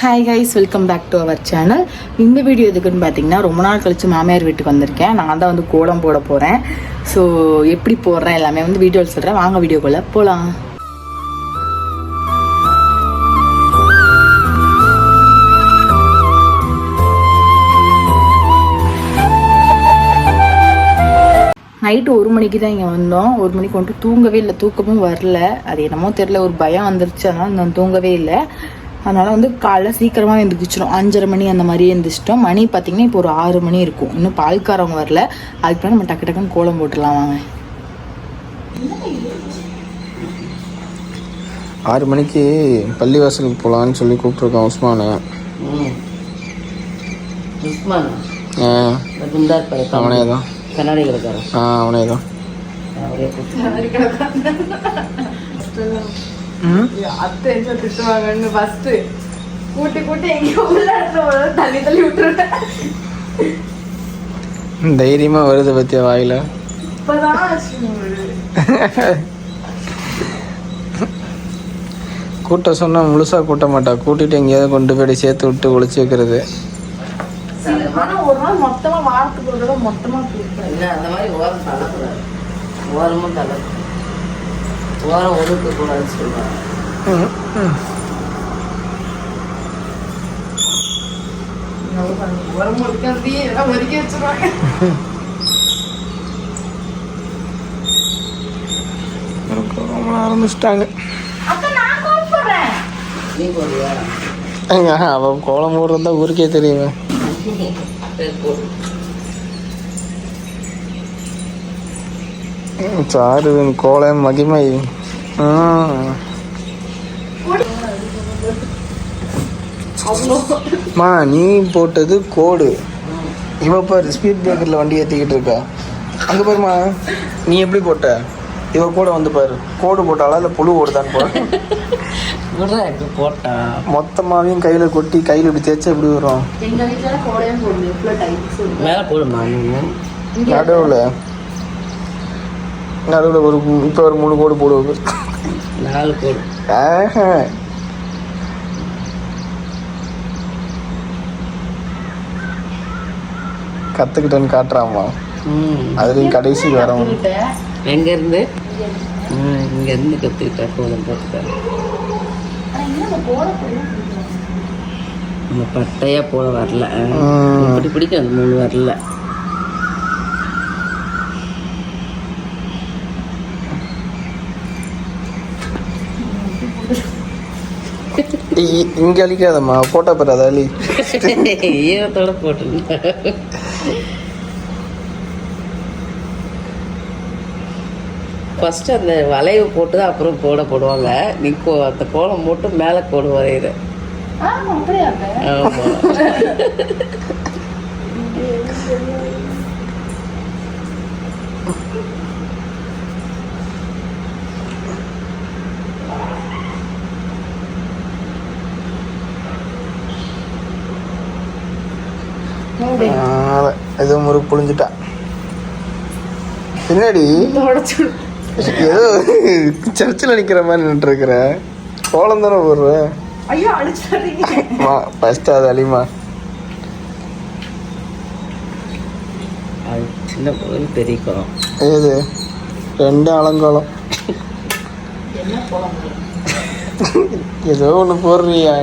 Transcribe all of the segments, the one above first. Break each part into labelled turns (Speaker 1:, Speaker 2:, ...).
Speaker 1: Hi guys welcome back to our channel இந்த video எதுக்குன்னு பார்த்தீங்கன்னா ரொம்ப நாள் கழிச்சு மாமியார் வீட்டுக்கு வந்திருக்கேன். நான் தான் வந்து கோலம் போட போகிறேன் ஸோ எப்படி போடுறேன் எல்லாமே வந்து வீடியோவில் சொல்கிறேன் வாங்க வீடியோக்குள்ளே போகலாம் நைட்டு ஒரு மணிக்கு தான் இங்கே வந்தோம். ஒரு மணிக்கு வந்துட்டு தூங்கவே இல்லை. தூக்கமும் வரல. அது என்னமோ தெரில ஒரு பயம் வந்துருச்சு. அதனால நான் தூங்கவே இல்லை. அதனால வந்து காலைல சீக்கிரமாக எழுந்திரிச்சிடும் அஞ்சரை மணி அந்த மாதிரி எழுந்திரிச்சிட்டோம் மணி பார்த்தீங்கன்னா இப்போ ஒரு ஆறு மணி இருக்கும். இன்னும் பால்காரவங்க வரல. அதுக்கு நம்ம டக்கு டக்குன்னு கோலம் போட்டுடலாம் வாங்க.
Speaker 2: ஆறு மணிக்கு பள்ளிவாசலுக்கு போகலான்னு சொல்லி கூப்பிட்ருக்கோம் உஸ்மானு.
Speaker 3: உஸ்மான்.
Speaker 2: அவனே தான்
Speaker 3: கண்ணாடி
Speaker 2: ஆ அவனே தான்
Speaker 1: அத்தை என்ன திட்டுவாங்கன்னு ஃபர்ஸ்ட் கூட்டி கூட்டி எங்கேயோ உள்ள தள்ளி தள்ளி விட்டுருவேன்.
Speaker 2: தைரியமாக வருது பத்தியா வாயில்? கூட்ட சொன்னால் முழுசாக கூட்ட மாட்டா. கூட்டிட்டு எங்கேயாவது கொண்டு போய் சேர்த்து விட்டு ஒளிச்சு வைக்கிறது.
Speaker 1: ஆனால் ஒரு நாள் மொத்தமாக வாரத்துக்கு ஒரு தடவை
Speaker 3: என்ன அந்த மாதிரி ஓரம் தள்ளக்கூடாது. ஓரமும் தள்ள ஓரம் ஒதுக்க கூடாதுன்னு சொல்லுவாங்க.
Speaker 1: உரம் எல்லாம் ஒதுக்கி வச்சிருவாங்க
Speaker 2: ஆரம்பிச்சிட்டாங்க ஏங்க அவன் கோலம் போடுறது ஊருக்கே தெரியுமே.
Speaker 3: சரி, போடு
Speaker 2: ம், சாரு கோலம் மகிமை. ம். நீ போட்டது கோடு. இவ பாரு ஸ்பீட் பிரேக்கரில் வண்டி ஏற்றிக்கிட்டு இருக்கா. அங்கே பாருமா நீ எப்படி போட்ட? இவ கூட வந்து பாரு. கோடு போட்டாளா இல்லை புழு ஓடுதான்னு
Speaker 3: இப்போ போட்டா?
Speaker 2: மொத்தமாவையும் கையில் கொட்டி கையில் இப்படி தேய்ச்சா எப்படி வரும்?
Speaker 3: மேலே போடுமா
Speaker 2: நடுவில். நடுவில் ஒரு இப்போ ஒரு மூணு கோடு போடுவது.
Speaker 3: நாலு போடு.
Speaker 2: ஆஹா. கத்துக்கிட்டேன்னு காட்டுறாமா அதுலேயும் கடைசி வரவும்
Speaker 3: எங்க இருந்து ம் இங்க இருந்து கத்துக்கிட்டா. கோலம் போட்டுக்காரு நம்ம பட்டையா போட வரல. இப்படி பிடிக்கும் அந்த மூணு வரல.
Speaker 2: இங்க அழிக்காதம்மா போட்டோ பாரு அதை அழி.
Speaker 3: ஈரத்தோட போட்டு ஃபர்ஸ்ட் அந்த வளைவு போட்டு தான் அப்புறம் கோடை போடுவாங்க. நீ கோ அந்த கோலம் போட்டு மேலே கோடு வரைகிற
Speaker 1: அப்படியாங்க
Speaker 2: ஏதோ முறுக்கு புழிஞ்சிட்டா. பின்னாடி ஏதோ சர்ச்சில் நிற்கிற மாதிரி நின்றுட்டு இருக்கிற கோலம் தானே போடுற?
Speaker 1: ஐயோ அடிச்சிடுறீங்க
Speaker 2: மா ஃபஸ்ட்டு அது அழிமா.
Speaker 3: அது சின்ன பெரிய கோலம்.
Speaker 2: ஏது? ரெண்டு அலங்கோலம். ஏதோ ஒன்று போடுறியா.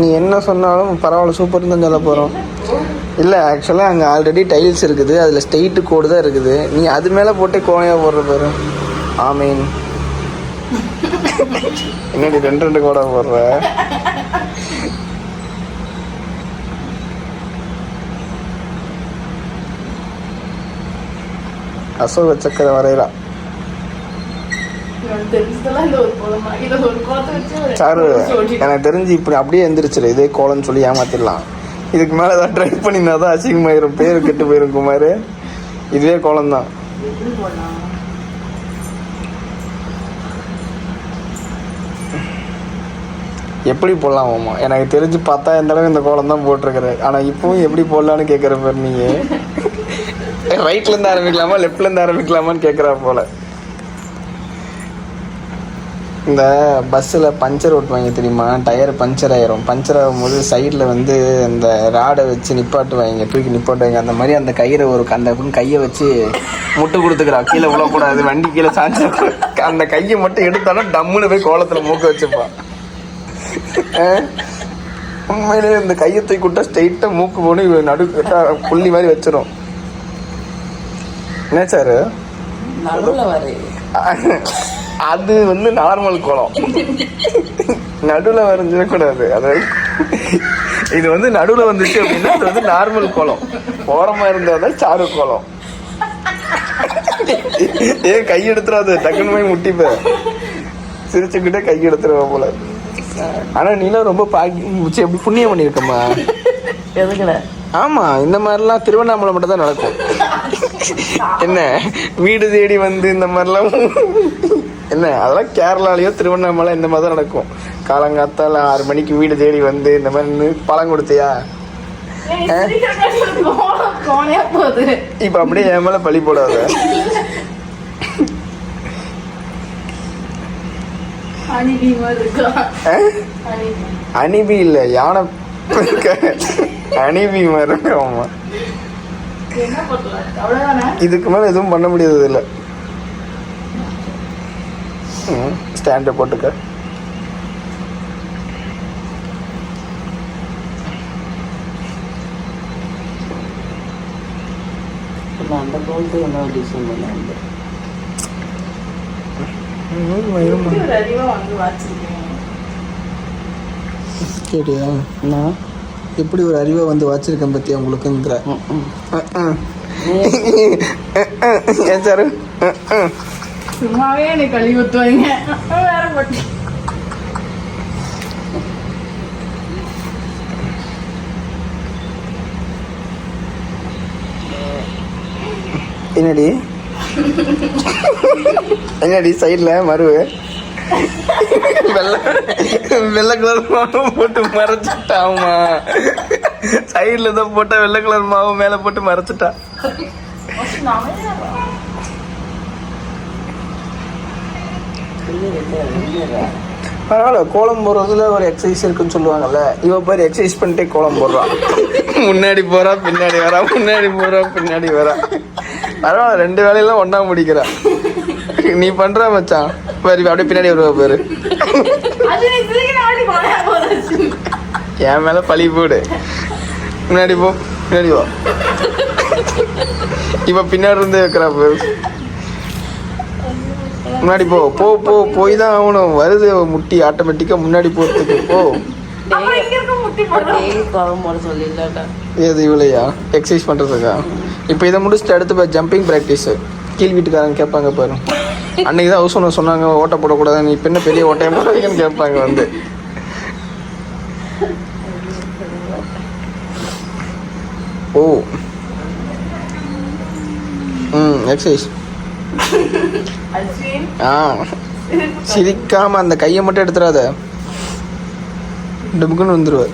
Speaker 2: நீ என்ன சொன்னாலும் பரவாயில்ல சூப்பர் தான் சொல்ல போகிறோம் இல்லை ஆக்சுவலாக அங்கே ஆல்ரெடி டைல்ஸ் இருக்குது. அதில் ஸ்ட்ரெயிட்டு கோடு தான் இருக்குது. நீ அது மேலே போட்டு கோணையாக போடுற பாரு. ஆமீன் என்னடி ரெண்டு ரெண்டு கோடை போடுற? அசோக சக்கரை வரைகிறான்
Speaker 1: எனக்கு தெரிஞ்சதெல்லாம் இந்த ஒரு கோலமா இதை ஒரு கோலத்தை வச்சு ஒரு
Speaker 2: சாரு எனக்கு தெரிஞ்சு இப்படி அப்படியே எந்திரிச்சிரு. இதே கோலம்னு சொல்லி ஏமாத்திடலாம். இதுக்கு மேலே ஏதாவது ட்ரை பண்ணினா தான் அசிங்கமாயிரும் பேர் கெட்டு போயிரும் குமார். இதுவே கோலம் தான்
Speaker 1: எப்படி போடலாம்
Speaker 2: போடலாமாம்மா எனக்கு தெரிஞ்சு பார்த்தா இந்த அளவு இந்த கோலம் தான் போட்டிருக்கிற ஆனால் இப்பவும் எப்படி போடலான்னு கேட்குற பேர் நீங்கள் ரைட்லேருந்து ஆரம்பிக்கலாமா லெஃப்ட்லேருந்து ஆரம்பிக்கலாமான்னு கேட்குறா போல. இந்த பஸ்ஸில் பஞ்சர் ஓட்டுவாங்க தெரியுமா? டயர் பஞ்சர் ஆயிரும். பஞ்சர் ஆகும்போது சைடில் வந்து இந்த ராடை வச்சு நிப்பாட்டுவாங்க. தூக்கி நிப்பாட்டுவாங்க. அந்த மாதிரி அந்த கயிறை ஒரு அந்த கையை வச்சு முட்டு கொடுத்துக்கிறா. கீழே விழக்கூடாது. வண்டி கீழே சாஞ்சு அந்த கையை மட்டும் எடுத்தாலும் டம்முன்னு போய் கோலத்தில் மூக்க வச்சுப்பான்? உண்மையிலேயே இந்த கையை தூக்கி விட்டா ஸ்ட்ரெயிட்டாக மூக்கு போன நடு புள்ளி மாதிரி வச்சிரும். என்ன சார்? அது வந்து நார்மல் கோலம் நடுவில் வரைஞ்சிடக்கூடாது அதாவது இது வந்து நடுவில் வந்துச்சு அப்படின்னா அது வந்து நார்மல் கோலம் ஓரமாக இருந்தால் தான் சாரு கோலம் ஏன் கை எடுத்துறாது? டக்குன்னு போய் முட்டிப்ப. சிரிச்சுக்கிட்டே கை எடுத்துருவ போல. ஆனா நீலாம் ரொம்ப பாக்கி எப்படி புண்ணியம் பண்ணியிருக்கம்மா?
Speaker 3: எதுக்குல?
Speaker 2: ஆமா இந்த மாதிரிலாம் திருவண்ணாமலை மட்டும் தான் நடக்கும். என்ன? வீடு தேடி வந்து இந்த மாதிரிலாம் என்ன அதெல்லாம் கேரளாலயோ திருவண்ணாமலை இந்த மாதிரி தான் நடக்கும். காலங்காத்தால ஆறு மணிக்கு வீடு தேடி வந்து இந்த மாதிரி பழம் கொடுத்தியா? இப்ப அப்படியே என் மேல பழி போடாத. அணிபி இல்ல யானை அணிபி
Speaker 1: அவ்வளவுதானே?
Speaker 2: இதுக்கு மேல எதுவும் பண்ண முடியாது இல்ல ஸ்டாண்டை போட்டுக்க.
Speaker 3: அந்த கோலத்து என்ன டிசைன் பண்ண
Speaker 1: எப்படி ஒரு அறிவா வந்து வாச்சிருக்கீங்க
Speaker 2: கேட்டியா?
Speaker 3: நான்
Speaker 2: எப்படி ஒரு அறிவை வந்து வச்சிருக்கேன் பத்தியா உங்களுக்குங்கிற? ஏன் சார்?
Speaker 1: சும்மாவே என்னை கழுவி ஊத்துவாங்க. வேற போட்டு.
Speaker 2: என்னடி? என்னடி சைடில் மருவு? வெள்ளை வெள்ளை கலர் மாவு போட்டு மறைச்சிட்டாமா சைடில் தான் போட்ட வெள்ளை கலர் மாவு மேலே போட்டு மறைச்சிட்டா. பரவாயில்ல கோலம் போடுறதுல ஒரு எக்ஸசைஸ் இருக்குன்னு சொல்லுவாங்கல்ல. இவ பேர் எக்ஸசைஸ் பண்ணிட்டே கோலம் போடுறான் முன்னாடி போறா பின்னாடி வரா முன்னாடி போறா பின்னாடி வரா. பரவாயில்ல ரெண்டு வேலையெல்லாம் ஒண்ணா முடிக்கிறா. நீ பண்ற மச்சான். பாரு அப்படியே பின்னாடி வருவா பாரு. என் மேல பழி போடு. முன்னாடி போ பின்னாடி வா. இவ பின்னாடி இருந்து வைக்கிறா பாரு. முன்னாடி போ போ போ போய் தான் ஆகணும். வருது முட்டி ஆட்டோமேட்டிக்கா முன்னாடி போறதுக்கு போ. ஏது இவ்வளையா? எக்ஸசைஸ் பண்ணுறதுக்கா இப்போ இதை முடிச்சுட்டு அடுத்து போய் ஜம்பிங் ப்ராக்டிஸு கீழ் வீட்டுக்காரங்க கேட்பாங்க பாரு. அன்னைக்கு தான் ஹவுஸ் ஓனர் சொன்னாங்க ஓட்ட போடக்கூடாது நீ இப்போ என்ன பெரிய ஓட்டையை போடுறீங்கன்னு கேட்பாங்க வந்து. ஓ. ம் எக்ஸசைஸ் ஆ சிரிக்காம அந்த கையை மட்டும் எடுத்துடாத டுமுக்குன்னு வந்துடுவார்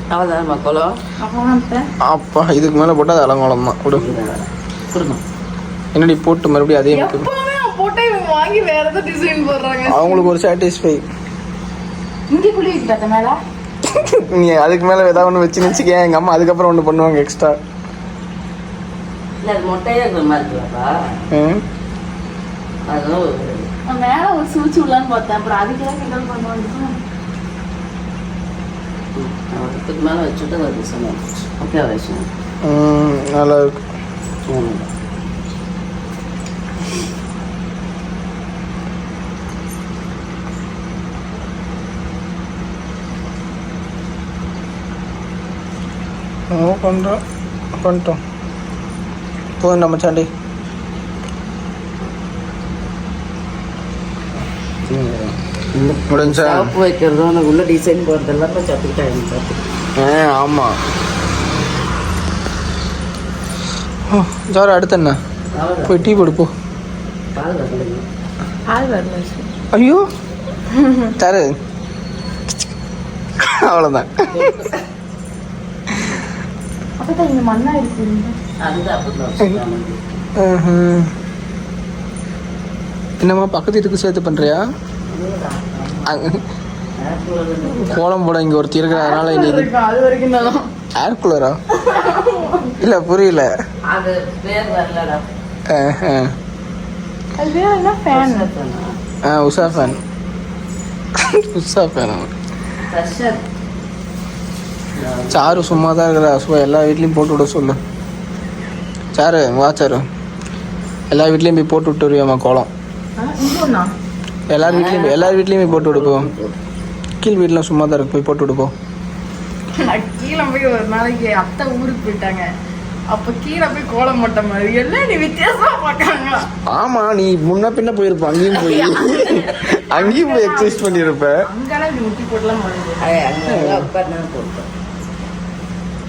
Speaker 2: அப்பா இதுக்கு மேலே போட்டால் அது அலங்கோலம் தான். விடு. என்னடி போட்டு மறுபடியும் அதே அவங்களுக்கு ஒரு சாட்டிஸ்ஃபை நீ அதுக்கு மேலே ஏதாவது ஒன்று வச்சு நினச்சிக்க எங்கள் அம்மா அதுக்கப்புறம் ஒன்று பண்ணுவாங்க எக்ஸ்ட்ரா
Speaker 3: இல்லை மொட்டையாக இருக்கிற மாதிரி இருக்குல்லப்பா அதெல்லாம் ஒரு-
Speaker 1: நான் மேல ஒரு சூழ்ச்சி உள்ளான்னு பார்த்தேன் அப்புறம் அதுக்கு தான் கிண்டல் பண்ணுவாங்க
Speaker 3: ம், அதுக்கு மேலே வச்சுட்டு அது டிசைன் ஆகிடுச்சு ஓகே வயசு
Speaker 2: நல்லா இருக்கு
Speaker 3: ம்
Speaker 2: பண்ணுறோம் பண்ணிட்டோம் போதும் நம்ம சாண்டி முடிஞ்சா
Speaker 3: ஷாப் வைக்கிறதும் அந்த உள்ள டிசைன் போடுறதெல்லாம் இப்போ கற்றுக்கிட்டேன் பார்த்து
Speaker 2: ஆ ஆமாம் ஜார் அடுத்து என்ன? போய் டீ போடு போ. ஐயோ. தரு. அவ்வளோதான் என்னம்மா பக்கத்து வீட்டுக்கு சேர்த்து பண்ணுறியா கோலம் போட இங்கே ஒருத்தி இருக்கிற அதனால இன்னைக்கு
Speaker 1: அது வரைக்கும் தான்.
Speaker 2: ஏர் கூலரா இல்லை புரியல.
Speaker 3: அது பேர் வரலடா.
Speaker 2: ஆ, ஆ.
Speaker 1: அது பேர் என்ன? ஃபேன்
Speaker 2: ஆ? Usha fan Usha fan sir சும்மா தான் இருக்கிறா ஸோ எல்லா வீட்லேயும் போட்டு விட சொல்லு. சாரு வா சாரு. எல்லா வீட்லேயும் போய் போட்டு விட்டு வருவியாம்மா கோலம். எல்லார் வீட்லேயும் எல்லார் வீட்லேயும் போய் போட்டு விடுப்போம் கீழ் வீட்டில் சும்மா தான் இருக்கு போய் போட்டு விடுப்போம்
Speaker 1: கீழே போய் ஒரு நாளைக்கு அத்தை ஊருக்கு போயிட்டாங்க. அப்ப கீழே போய் கோலம் போட்ட மாதிரி. எல்லாம் நீ வித்தியாசமா பார்க்கறாங்க
Speaker 2: ஆமாம் நீ முன்ன பின்ன போயிருப்ப அங்கேயும் போய். அங்கேயும் போய் எக்ஸசைஸ் பண்ணியிருப்ப.
Speaker 1: அங்கெல்லாம் முட்டி
Speaker 3: போட்டோம்.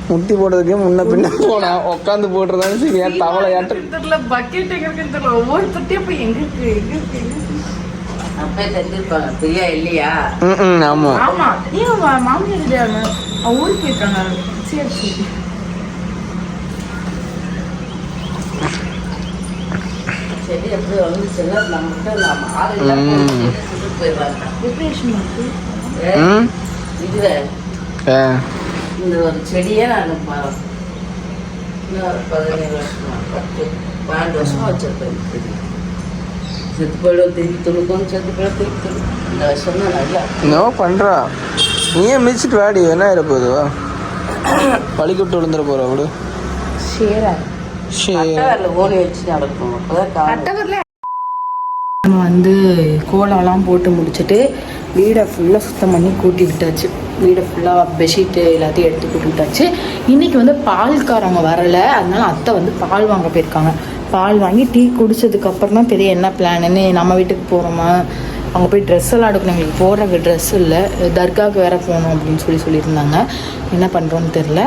Speaker 2: முட்டி போடுறதுக்கே முன்ன பின்ன போனா உட்காந்து போட்டுறதான்னு சரி ஏன் தவளை ஏட்ட
Speaker 1: தெரியல பக்கெட் எங்க இருக்குன்னு தெரியல. ஒவ்வொரு தொட்டியும் போய் எங்க இருக்கு எங்க இருக்கு?
Speaker 3: அப்பே தெரிஞ்சிருப்பாங்க பிரியா இல்லையா?
Speaker 2: ம் ஆமாம்
Speaker 1: ஏன் மாமியார் இல்லையாங்க அவங்க ஊருக்கு போயிருக்காங்க. சரி சரி
Speaker 3: செடி எப்படி வந்துச்சுன்னா நம்மகிட்ட நம்ம ஆள் போயிடுவாங்க. இந்த ஒரு செடியே நான் பதினேழு வருஷமா பத்து பன்னெண்டு வருஷமா வச்சிருப்பேன். இந்த செடி. செத்து போயிடும் திருப்பி துணுக்கும் செத்து போயிடும் திருப்பி துணுக்கும் இந்த தான் நல்லா
Speaker 2: என்னவோ பண்ணுறா நீயே மிதிச்சிட்டு வாடி என்ன இருப்பது பழிக்கிட்டு விழுந்துட போகிற விடு
Speaker 1: ஷேரா
Speaker 2: சரி
Speaker 3: கட்டவரில் ஓனி வச்சு நடக்கும் அப்போதான் காலம்
Speaker 1: கட்டவரில் நம்ம வந்து கோலம்லாம் போட்டு முடிச்சுட்டு வீடை ஃபுல்லாக சுத்தம் பண்ணி கூட்டி விட்டாச்சு வீடை ஃபுல்லாக பெட்ஷீட்டு எல்லாத்தையும் எடுத்து கூட்டி விட்டாச்சு இன்றைக்கி வந்து பால்காரவங்க வரலை. அதனால அத்தை வந்து பால் வாங்க போயிருக்காங்க. பால் வாங்கி டீ குடித்ததுக்கப்புறம் தான் பெரிய என்ன பிளான்னு நம்ம வீட்டுக்கு போகிறோமா அங்கே போய் ட்ரெஸ் எல்லாம் எடுக்கணும் எங்களுக்கு போடுறதுக்கு ட்ரெஸ் இல்லை. தர்காவுக்கு வேற போகணும் அப்படின்னு சொல்லி சொல்லியிருந்தாங்க. என்ன பண்ணுறோன்னு தெரில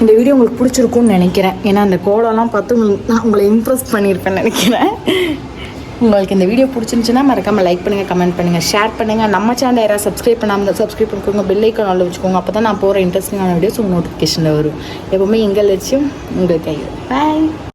Speaker 1: இந்த வீடியோ உங்களுக்கு பிடிச்சிருக்கும்னு நினைக்கிறேன். ஏன்னா அந்த கோலம்லாம் பார்த்து நான் உங்களை இம்ப்ரெஸ் பண்ணியிருப்பேன்னு நினைக்கிறேன். உங்களுக்கு இந்த வீடியோ பிடிச்சிருந்துச்சுன்னா மறக்காமல் லைக் பண்ணுங்கள் கமெண்ட் பண்ணுங்கள் ஷேர் பண்ணுங்கள் நம்ம சேனல் யாராவது சப்ஸ்கிரைப் பண்ணாமல் சப்ஸ்கிரைப் பண்ணிக்கோங்க பெல் ஐக்கான் வச்சுக்கோங்க. அப்போ தான் நான் போகிற இன்ட்ரெஸ்டிங்கான வீடியோஸ் உங்கள் நோட்டிஃபிகேஷனில் வரும். எப்போவுமே எங்கள் லட்சியம் உங்கள் கையில். பாய்